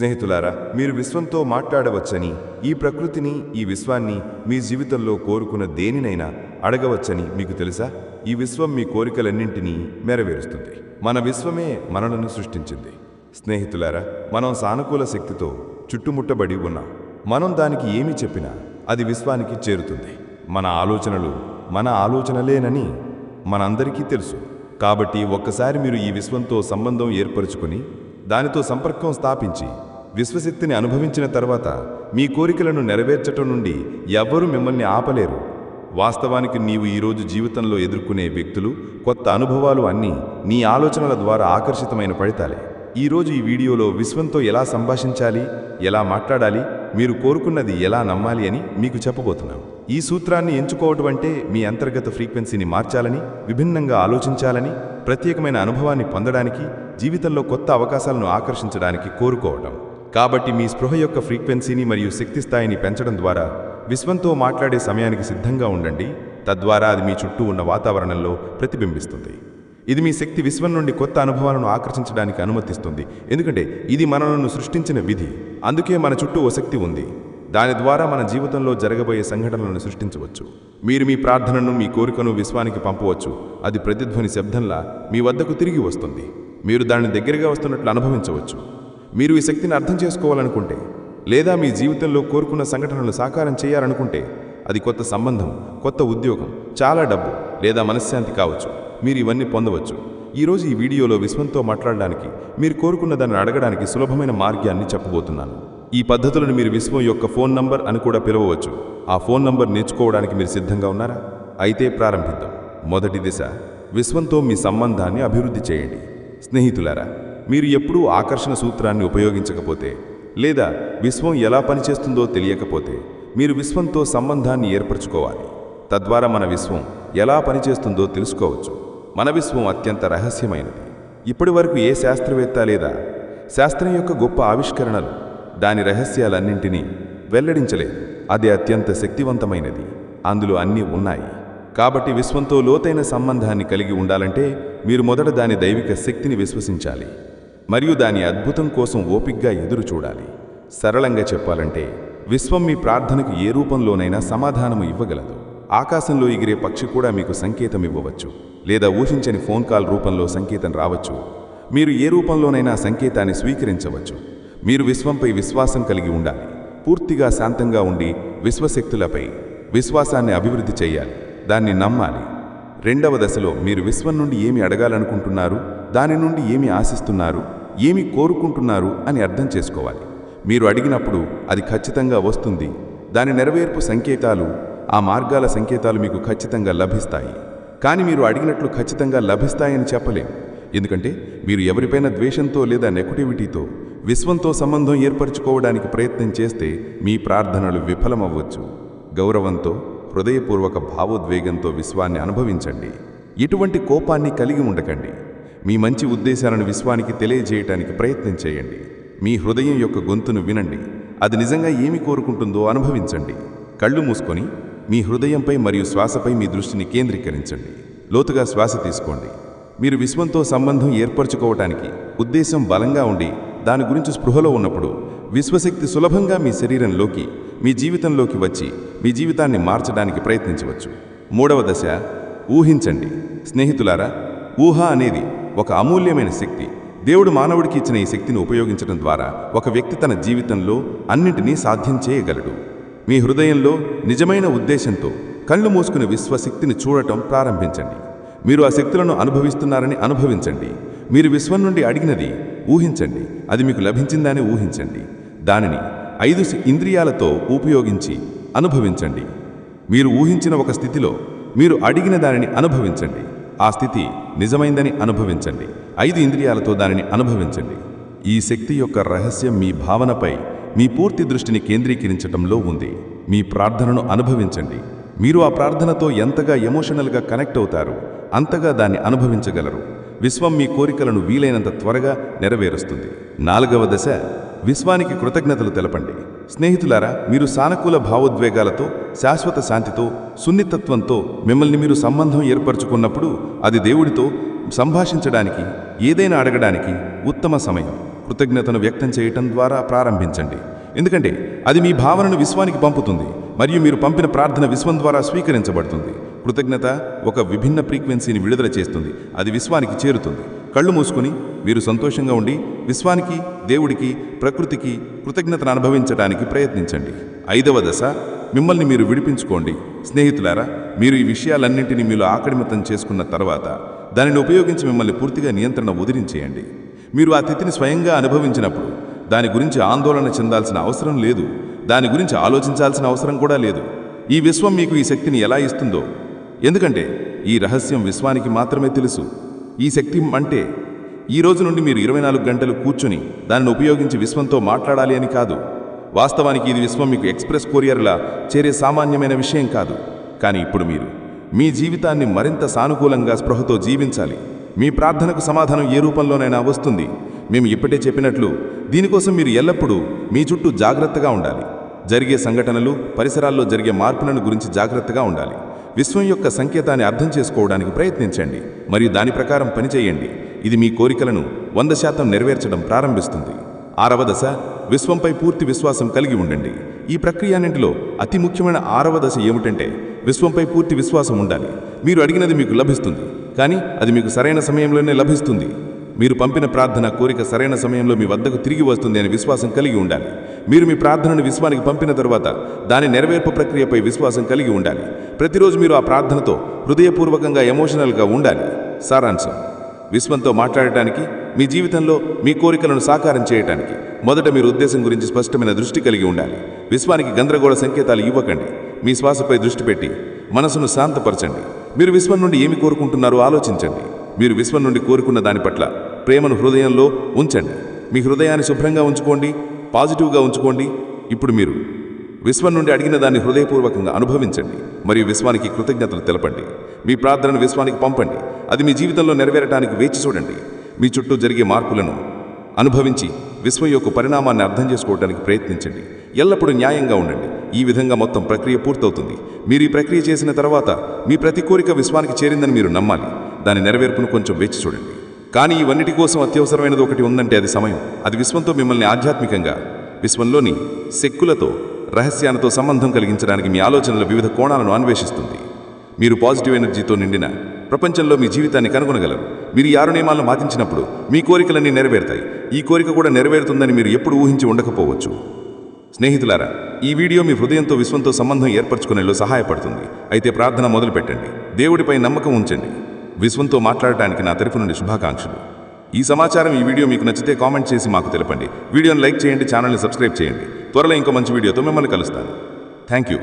స్నేహితులారా మీరు విశ్వంతో మాట్లాడవచ్చని ఈ ప్రకృతిని ఈ విశ్వాన్ని మీ జీవితంలో కోరుకున్న దేనినైనా అడగవచ్చని మీకు తెలుసా? ఈ విశ్వం మీ కోరికలన్నింటినీ నెరవేరుస్తుంది. మన విశ్వమే మనలను సృష్టించింది. స్నేహితులారా మనం సానుకూల శక్తితో చుట్టుముట్టబడి ఉన్నాం. మనం దానికి ఏమి చెప్పినా అది విశ్వానికి చేరుతుంది. మన ఆలోచనలు మన ఆలోచనలేనని మనందరికీ తెలుసు. కాబట్టి ఒక్కసారి మీరు ఈ విశ్వంతో సంబంధం ఏర్పరచుకుని దానితో సంపర్కం స్థాపించి విశ్వశక్తిని అనుభవించిన తర్వాత మీ కోరికలను నెరవేర్చటం నుండి ఎవ్వరూ మిమ్మల్ని ఆపలేరు. వాస్తవానికి నీవు ఈరోజు జీవితంలో ఎదుర్కొనే వ్యక్తులు కొత్త అనుభవాలు అన్నీ నీ ఆలోచనల ద్వారా ఆకర్షితమైన ఫలితాలే. ఈరోజు ఈ వీడియోలో విశ్వంతో ఎలా సంభాషించాలి ఎలా మాట్లాడాలి మీరు కోరుకున్నది ఎలా నమ్మాలి అని మీకు చెప్పబోతున్నాం. ఈ సూత్రాన్ని ఎంచుకోవటం అంటే మీ అంతర్గత ఫ్రీక్వెన్సీని మార్చాలని విభిన్నంగా ఆలోచించాలని ప్రత్యేకమైన అనుభవాన్ని పొందడానికి జీవితంలో కొత్త అవకాశాలను ఆకర్షించడానికి కోరుకోవటం. కాబట్టి మీ స్పృహ యొక్క ఫ్రీక్వెన్సీని మరియు శక్తి స్థాయిని పెంచడం ద్వారా విశ్వంతో మాట్లాడే సమయానికి సిద్ధంగా ఉండండి. తద్వారా అది మీ చుట్టూ ఉన్న వాతావరణంలో ప్రతిబింబిస్తుంది. ఇది మీ శక్తి విశ్వం నుండి కొత్త అనుభవాలను ఆకర్షించడానికి అనుమతిస్తుంది. ఎందుకంటే ఇది మనలను సృష్టించిన విధి. అందుకే మన చుట్టూ ఓ శక్తి ఉంది. దాని ద్వారా మన జీవితంలో జరగబోయే సంఘటనలను సృష్టించవచ్చు. మీరు మీ ప్రార్థనను మీ కోరికను విశ్వానికి పంపవచ్చు. అది ప్రతిధ్వని శబ్దంలా మీ వద్దకు తిరిగి వస్తుంది. మీరు దాని దగ్గరగా వస్తున్నట్లు అనుభవించవచ్చు. మీరు ఈ శక్తిని అర్థం చేసుకోవాలనుకుంటే లేదా మీ జీవితంలో కోరుకున్న సంఘటనలు సాకారం చేయాలనుకుంటే అది కొత్త సంబంధం కొత్త ఉద్యోగం చాలా డబ్బు లేదా మనశ్శాంతి కావచ్చు. మీరు ఇవన్నీ పొందవచ్చు. ఈరోజు ఈ వీడియోలో విశ్వంతో మాట్లాడడానికి మీరు కోరుకున్న దాన్ని అడగడానికి సులభమైన మార్గాన్ని చెప్పబోతున్నాను. ఈ పద్ధతులను మీరు విశ్వం యొక్క ఫోన్ నంబర్ అని కూడా పిలవవచ్చు. ఆ ఫోన్ నంబర్ నేర్చుకోవడానికి మీరు సిద్ధంగా ఉన్నారా? అయితే ప్రారంభిద్దాం. మొదటి దిశ విశ్వంతో మీ సంబంధాన్ని అభివృద్ధి చేయండి. స్నేహితులారా మీరు ఎప్పుడూ ఆకర్షణ సూత్రాన్ని ఉపయోగించకపోతే లేదా విశ్వం ఎలా పనిచేస్తుందో తెలియకపోతే మీరు విశ్వంతో సంబంధాన్ని ఏర్పరచుకోవాలి. తద్వారా మన విశ్వం ఎలా పనిచేస్తుందో తెలుసుకోవచ్చు. మన విశ్వం అత్యంత రహస్యమైనది. ఇప్పటి వరకు ఏ శాస్త్రవేత్త లేదా శాస్త్రం యొక్క గొప్ప ఆవిష్కరణలు దాని రహస్యాలన్నింటినీ వెల్లడించలేదు. అది అత్యంత శక్తివంతమైనది. అందులో అన్నీ ఉన్నాయి. కాబట్టి విశ్వంతో లోతైన సంబంధాన్ని కలిగి ఉండాలంటే మీరు మొదట దాని దైవిక శక్తిని విశ్వసించాలి. మరియు దాని అద్భుతం కోసం ఓపిగ్గా ఎదురు చూడాలి. సరళంగా చెప్పాలంటే విశ్వం మీ ప్రార్థనకు ఏ రూపంలోనైనా సమాధానము ఇవ్వగలదు. ఆకాశంలో ఎగిరే పక్షి కూడా మీకు సంకేతం ఇవ్వవచ్చు. లేదా ఊహించని ఫోన్ కాల్ రూపంలో సంకేతం రావచ్చు. మీరు ఏ రూపంలోనైనా సంకేతాన్ని స్వీకరించవచ్చు. మీరు విశ్వంపై విశ్వాసం కలిగి ఉండాలి. పూర్తిగా శాంతంగా ఉండి విశ్వశక్తులపై విశ్వాసాన్ని అభివృద్ధి చేయాలి. దాన్ని నమ్మాలి. రెండవ దశలో మీరు విశ్వం నుండి ఏమి అడగాలనుకుంటున్నారు? దాని నుండి ఏమి ఆశిస్తున్నారు ఏమి కోరుకుంటున్నారు అని అర్థం చేసుకోవాలి. మీరు అడిగినప్పుడు అది ఖచ్చితంగా వస్తుంది. దాని నెరవేర్పు సంకేతాలు ఆ మార్గాల సంకేతాలు మీకు ఖచ్చితంగా లభిస్తాయి. కానీ మీరు అడిగినట్లు ఖచ్చితంగా లభిస్తాయని చెప్పలేం. ఎందుకంటే మీరు ఎవరిపైన ద్వేషంతో లేదా నెగటివిటీతో విశ్వంతో సంబంధం ఏర్పరచుకోవడానికి ప్రయత్నం చేస్తే మీ ప్రార్థనలు విఫలమవ్వచ్చు. గౌరవంతో హృదయపూర్వక భావోద్వేగంతో విశ్వాన్ని అనుభవించండి. ఎటువంటి కోపాన్ని కలిగి ఉండకండి. మీ మంచి ఉద్దేశాలను విశ్వానికి తెలియజేయటానికి ప్రయత్నం చేయండి. మీ హృదయం యొక్క గొంతును వినండి. అది నిజంగా ఏమి కోరుకుంటుందో అనుభవించండి. కళ్ళు మూసుకొని మీ హృదయంపై మరియు శ్వాసపై మీ దృష్టిని కేంద్రీకరించండి. లోతుగా శ్వాస తీసుకోండి. మీరు విశ్వంతో సంబంధం ఏర్పరచుకోవటానికి ఉద్దేశం బలంగా ఉండి దాని గురించి స్పృహలో ఉన్నప్పుడు విశ్వశక్తి సులభంగా మీ శరీరంలోకి మీ జీవితంలోకి వచ్చి మీ జీవితాన్ని మార్చడానికి ప్రయత్నించవచ్చు. మూడవ దశ ఊహించండి. స్నేహితులారా ఊహ అనేది ఒక అమూల్యమైన శక్తి. దేవుడు మానవుడికి ఇచ్చిన ఈ శక్తిని ఉపయోగించడం ద్వారా ఒక వ్యక్తి తన జీవితంలో అన్నింటినీ సాధ్యం చేయగలడు. మీ హృదయంలో నిజమైన ఉద్దేశంతో కళ్ళు మూసుకుని విశ్వశక్తిని చూడటం ప్రారంభించండి. మీరు ఆ శక్తులను అనుభవిస్తున్నారని అనుభవించండి. మీరు విశ్వం నుండి అడిగినది ఊహించండి. అది మీకు లభించిందని ఊహించండి. దానిని ఐదు ఇంద్రియాలతో ఉపయోగించి అనుభవించండి. మీరు ఊహించిన ఒక స్థితిలో మీరు అడిగిన దానిని అనుభవించండి. ఆ స్థితి నిజమైందని అనుభవించండి. ఐదు ఇంద్రియాలతో దానిని అనుభవించండి. ఈ శక్తి యొక్క రహస్యం మీ భావనపై మీ పూర్తి దృష్టిని కేంద్రీకరించటంలో ఉంది. మీ ప్రార్థనను అనుభవించండి. మీరు ఆ ప్రార్థనతో ఎంతగా ఎమోషనల్గా కనెక్ట్ అవుతారు అంతగా దాన్ని అనుభవించగలరు. విశ్వం మీ కోరికలను వీలైనంత త్వరగా నెరవేరుస్తుంది. నాలుగవ దశ విశ్వానికి కృతజ్ఞతలు తెలపండి. స్నేహితులారా మీరు సానుకూల భావోద్వేగాలతో శాశ్వత శాంతితో సున్నితత్వంతో మిమ్మల్ని మీరు సంబంధం ఏర్పరచుకున్నప్పుడు అది దేవుడితో సంభాషించడానికి ఏదైనా అడగడానికి ఉత్తమ సమయం. కృతజ్ఞతను వ్యక్తం చేయటం ద్వారా ప్రారంభించండి. ఎందుకంటే అది మీ భావనను విశ్వానికి పంపుతుంది మరియు మీరు పంపిన ప్రార్థన విశ్వం ద్వారా స్వీకరించబడుతుంది. కృతజ్ఞత ఒక విభిన్న ఫ్రీక్వెన్సీని విడుదల చేస్తుంది అది విశ్వానికి చేరుతుంది. కళ్ళు మూసుకుని మీరు సంతోషంగా ఉండి విశ్వానికి దేవుడికి ప్రకృతికి కృతజ్ఞతను అనుభవించడానికి ప్రయత్నించండి. ఐదవ దశ మిమ్మల్ని మీరు విడిపించుకోండి. స్నేహితులారా మీరు ఈ విషయాలన్నింటినీ మీలో ఆకడిమితం చేసుకున్న తర్వాత దానిని ఉపయోగించి మిమ్మల్ని పూర్తిగా నియంత్రణ వదిలించేయండి మీరు ఆ తిథిని స్వయంగా అనుభవించినప్పుడు దాని గురించి ఆందోళన చెందాల్సిన అవసరం లేదు. దాని గురించి ఆలోచించాల్సిన అవసరం కూడా లేదు. ఈ విశ్వం మీకు ఈ శక్తిని ఎలా ఇస్తుందో? ఎందుకంటే ఈ రహస్యం విశ్వానికి మాత్రమే తెలుసు. ఈ శక్తి అంటే ఈ రోజు నుండి మీరు ఇరవై నాలుగు గంటలు కూర్చుని దానిని ఉపయోగించి విశ్వంతో మాట్లాడాలి అని కాదు. వాస్తవానికి ఇది విశ్వం మీకు ఎక్స్ప్రెస్ కొరియర్లా చేరే సామాన్యమైన విషయం కాదు. కానీ ఇప్పుడు మీరు మీ జీవితాన్ని మరింత సానుకూలంగా స్పృహతో జీవించాలి. మీ ప్రార్థనకు సమాధానం ఏ రూపంలోనైనా వస్తుంది. మేము ఇప్పటే చెప్పినట్లు దీనికోసం మీరు ఎల్లప్పుడూ మీ చుట్టూ జాగ్రత్తగా ఉండాలి. జరిగే సంఘటనలు పరిసరాల్లో జరిగే మార్పులను గురించి జాగ్రత్తగా ఉండాలి. విశ్వం యొక్క సంకేతాన్ని అర్థం చేసుకోవడానికి ప్రయత్నించండి మరియు దాని ప్రకారం పనిచేయండి. ఇది మీ కోరికలను వంద శాతం నెరవేర్చడం ప్రారంభిస్తుంది. ఆరవ దశ విశ్వంపై పూర్తి విశ్వాసం కలిగి ఉండండి. ఈ ప్రక్రియ అన్నింటిలో అతి ముఖ్యమైన ఆరవ దశ ఏమిటంటే విశ్వంపై పూర్తి విశ్వాసం ఉండాలి. మీరు అడిగినది మీకు లభిస్తుంది కానీ అది మీకు సరైన సమయంలోనే లభిస్తుంది. మీరు పంపిన ప్రార్థన కోరిక సరైన సమయంలో మీ వద్దకు తిరిగి వస్తుంది అనే విశ్వాసం కలిగి ఉండాలి. మీరు మీ ప్రార్థనను విశ్వానికి పంపిన తర్వాత దాని నెరవేర్పు ప్రక్రియపై విశ్వాసం కలిగి ఉండాలి. ప్రతిరోజు మీరు ఆ ప్రార్థనతో హృదయపూర్వకంగా ఎమోషనల్గా ఉండాలి. సారాంశం. విశ్వంతో మాట్లాడటానికి మీ జీవితంలో మీ కోరికలను సాకారం చేయటానికి మొదట మీరు ఉద్దేశం గురించి స్పష్టమైన దృష్టి కలిగి ఉండాలి. విశ్వానికి గందరగోళ సంకేతాలు ఇవ్వకండి. మీ శ్వాసపై దృష్టి పెట్టి మనసును శాంతపరచండి. మీరు విశ్వం నుండి ఏమి కోరుకుంటున్నారో ఆలోచించండి. మీరు విశ్వం నుండి కోరుకున్న దాని పట్ల ప్రేమను హృదయంలో ఉంచండి. మీ హృదయాన్ని శుభ్రంగా ఉంచుకోండి పాజిటివ్గా ఉంచుకోండి. ఇప్పుడు మీరు విశ్వం నుండి అడిగిన దాన్ని హృదయపూర్వకంగా అనుభవించండి. మరియు విశ్వానికి కృతజ్ఞతలు తెలపండి. మీ ప్రార్థనను విశ్వానికి పంపండి. అది మీ జీవితంలో నెరవేరటానికి వేచి చూడండి. మీ చుట్టూ జరిగే మార్పులను అనుభవించి విశ్వం యొక్క పరిణామాన్ని అర్థం చేసుకోవడానికి ప్రయత్నించండి. ఎల్లప్పుడూ న్యాయంగా ఉండండి. ఈ విధంగా మొత్తం ప్రక్రియ పూర్తవుతుంది. మీరు ఈ ప్రక్రియ చేసిన తర్వాత మీ ప్రతి కోరిక విశ్వానికి చేరిందని మీరు నమ్మాలి. దాని నెరవేర్పును కొంచెం వేచి చూడండి. కానీ ఇవన్నిటి కోసం అత్యవసరమైనది ఒకటి ఉందంటే అది సమయం. అది విశ్వంతో మిమ్మల్ని ఆధ్యాత్మికంగా విశ్వంలోని శక్కులతో రహస్యాలతో సంబంధం కలిగించడానికి మీ ఆలోచనల వివిధ కోణాలను అన్వేషిస్తుంది. మీరు పాజిటివ్ ఎనర్జీతో నిండిన ప్రపంచంలో మీ జీవితాన్ని కనుగొనగలరు. మీరు యారు నియమాలను మాతించినప్పుడు మీ కోరికలన్నీ నెరవేరుతాయి. ఈ కోరిక కూడా నెరవేరుతుందని మీరు ఎప్పుడు ఊహించి ఉండకపోవచ్చు. స్నేహితులారా ఈ వీడియో మీ హృదయంతో విశ్వంతో సంబంధం ఏర్పరచుకునేలో సహాయపడుతుంది. అయితే ప్రార్థన మొదలుపెట్టండి. దేవుడిపై నమ్మకం ఉంచండి. విశ్వంతో మాట్లాడటానికి నా తరఫు నుండి శుభాకాంక్షలు. ఈ సమాచారం ఈ వీడియో మీకు నచ్చితే కామెంట్ చేసి మాకు తెలపండి. వీడియోని లైక్ చేయండి ఛానల్ని సబ్స్క్రైబ్ చేయండి. త్వరలో ఇంకో మంచి వీడియోతో మిమ్మల్ని కలుస్తాను. Thank you